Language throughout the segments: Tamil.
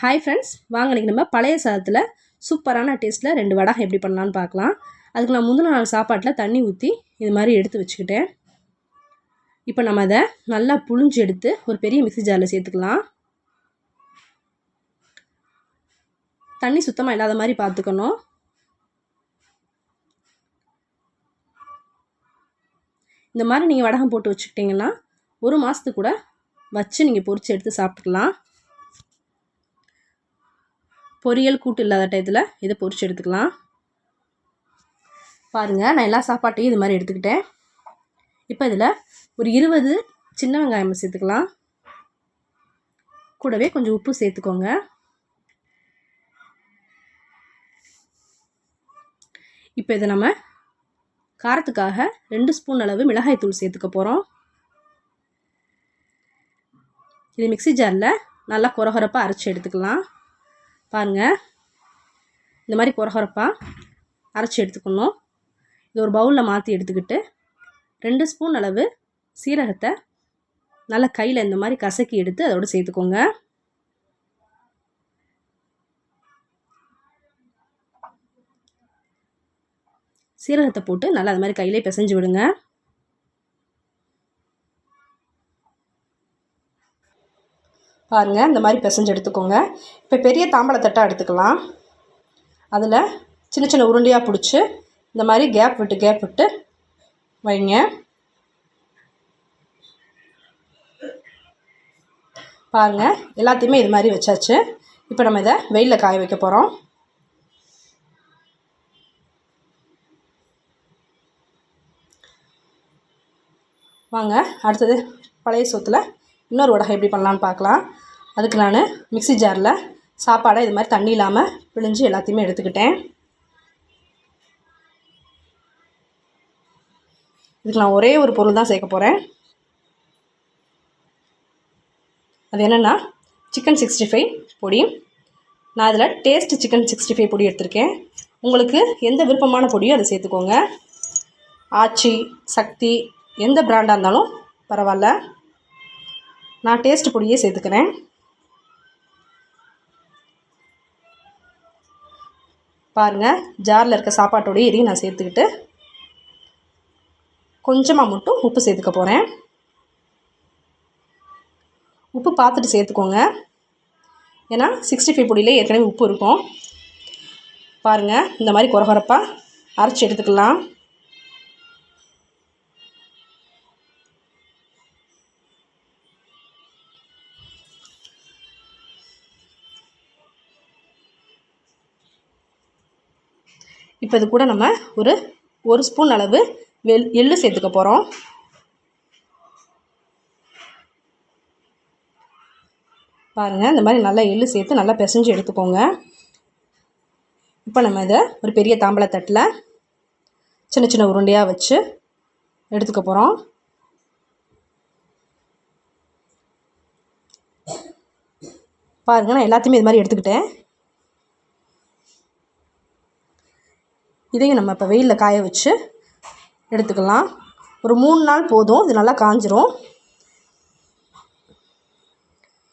ஹாய் ஃப்ரெண்ட்ஸ் வாங்க இன்றைக்கி நம்ம பழைய சாதத்தில் சூப்பரான டேஸ்ட்டில் ரெண்டு வடகம் எப்படி பண்ணலான்னு பார்க்கலாம். அதுக்கு நான் முந்தின நாள் சாப்பாட்டில் தண்ணி ஊற்றி இது மாதிரி எடுத்து வச்சுக்கிட்டேன். இப்போ நம்ம அதை நல்லா புழிஞ்சு எடுத்து ஒரு பெரிய மிக்சி ஜாரில் சேர்த்துக்கலாம். தண்ணி சுத்தமாக இல்லாத மாதிரி பார்த்துக்கணும். இந்த மாதிரி நீங்கள் வடகம் போட்டு வச்சுக்கிட்டிங்கன்னா ஒரு மாதத்துக்கு கூட வச்சு நீங்கள் பொறிச்சு எடுத்து சாப்பிட்டுக்கலாம். பொரியல் கூட்டு இல்லாத டயத்தில் இதை பொரிச்சு எடுத்துக்கலாம். பாருங்கள் நான் எல்லா சாப்பாட்டையும் இது மாதிரி எடுத்துக்கிட்டேன். இப்போ இதில் ஒரு இருபது சின்ன வெங்காயம் சேர்த்துக்கலாம். கூடவே கொஞ்சம் உப்பு சேர்த்துக்கோங்க. இப்போ இதை நம்ம காரத்துக்காக ரெண்டு ஸ்பூன் அளவு மிளகாய் தூள் சேர்த்துக்க போகிறோம் இது மிக்சி ஜாரில் நல்லா குறகுறப்பாக அரைச்சி எடுத்துக்கலாம். பாருங்கள் இந்த மாதிரி குறகுறப்பாக அரைச்சி எடுத்துக்கணும். இது ஒரு பவுலில் மாற்றி எடுத்துக்கிட்டு ரெண்டு ஸ்பூன் அளவு சீரகத்தை நல்லா கையில் இந்த மாதிரி கசக்கி எடுத்து அதோடு சேர்த்துக்கோங்க. சீரகத்தை போட்டு நல்லா அது மாதிரி கையிலே பிசைஞ்சு விடுங்க. பாருங்கள் இந்த மாதிரி பிசைஞ்சு எடுத்துக்கோங்க. இப்போ பெரிய தாம்பளத்தட்டாக எடுத்துக்கலாம். அதில் சின்ன சின்ன உருண்டையாக பிடிச்சி இந்த மாதிரி கேப் விட்டு கேப் விட்டு வைங்க. பாருங்கள் எல்லாத்தையுமே இது மாதிரி வச்சாச்சு. இப்போ நம்ம இதை வெயிலில் காய வைக்க போகிறோம் வாங்க அடுத்தது பழைய சோத்தில் இன்னொரு உடகை எப்படி பண்ணலான்னு பார்க்கலாம். அதுக்கு நான் மிக்சி ஜாரில் சாப்பாடை இது மாதிரி தண்ணி இல்லாமல் பிழிஞ்சு எல்லாத்தையுமே எடுத்துக்கிட்டேன். இதுக்கு நான் ஒரே ஒரு பொருள் தான் சேர்க்க போகிறேன் அது என்னென்னா சிக்கன் சிக்ஸ்டி ஃபைவ் பொடி. நான் அதில் டேஸ்ட்டு சிக்கன் சிக்ஸ்டி ஃபைவ் பொடி எடுத்திருக்கேன். உங்களுக்கு எந்த விருப்பமான பொடியோ அதை சேர்த்துக்கோங்க. ஆச்சி சக்தி எந்த பிராண்டாக இருந்தாலும் பரவாயில்ல. நான் டேஸ்ட் பொடியே சேர்த்துக்கிறேன். பாருங்கள் ஜாரில் இருக்க சாப்பாட்டோடய இதையும் நான் சேர்த்துக்கிட்டு கொஞ்சமாக மட்டும் உப்பு சேர்த்துக்க போகிறேன் உப்பு பார்த்துட்டு சேர்த்துக்கோங்க. ஏன்னா சிக்ஸ்டி ஃபைவ் பொடியில் ஏற்கனவே உப்பு இருக்கும். பாருங்கள் இந்த மாதிரி குறகுறப்பாக அரைச்சி எடுத்துக்கலாம். இப்போ இது கூட நம்ம ஒரு ஒரு ஸ்பூன் அளவு வெள் எள்ளு சேர்த்துக்க போகிறோம் பாருங்கள் இந்த மாதிரி நல்லா எள்ளு சேர்த்து நல்லா பிசைஞ்சு எடுத்துக்கோங்க. இப்போ நம்ம இதை ஒரு பெரிய தாம்பளத்தட்டில் சின்ன சின்ன உருண்டையாக வச்சு எடுத்துக்க போகிறோம் பாருங்கள் நான் எல்லாத்தையுமே இது மாதிரி எடுத்துக்கிட்டேன். இதையும் நம்ம இப்போ வெயிலில் காய வச்சு எடுத்துக்கலாம். ஒரு மூணு நாள் போதும். இது நல்லா காஞ்சிரும்.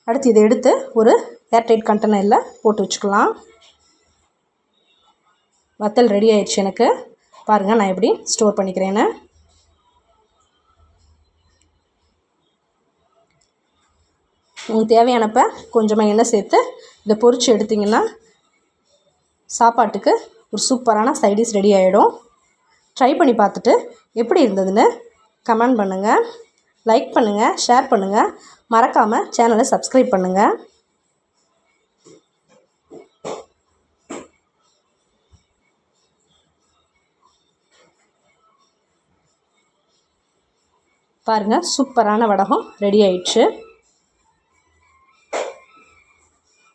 அடுத்து இதை எடுத்து ஒரு ஏர்டைட் கண்டெய்னரில் போட்டு வச்சுக்கலாம். வத்தல் ரெடி ஆயிடுச்சு எனக்கு. பாருங்கள் நான் எப்படி ஸ்டோர் பண்ணிக்கிறேன்னு. உங்களுக்கு தேவையானப்போ கொஞ்சமாக எண்ணெய் சேர்த்து இதை பொறிச்சு எடுத்திங்கன்னா சாப்பாட்டுக்கு ஒரு சூப்பரான சைடிஷ் ரெடி ஆகிடும் ட்ரை பண்ணி பார்த்துட்டு எப்படி இருந்ததுன்னு கமெண்ட் பண்ணுங்கள் லைக் பண்ணுங்கள் ஷேர் பண்ணுங்கள் மறக்காமல் சேனலை சப்ஸ்கிரைப் பண்ணுங்கள் பாருங்கள் சூப்பரான வடகம் ரெடி ஆயிடுச்சு.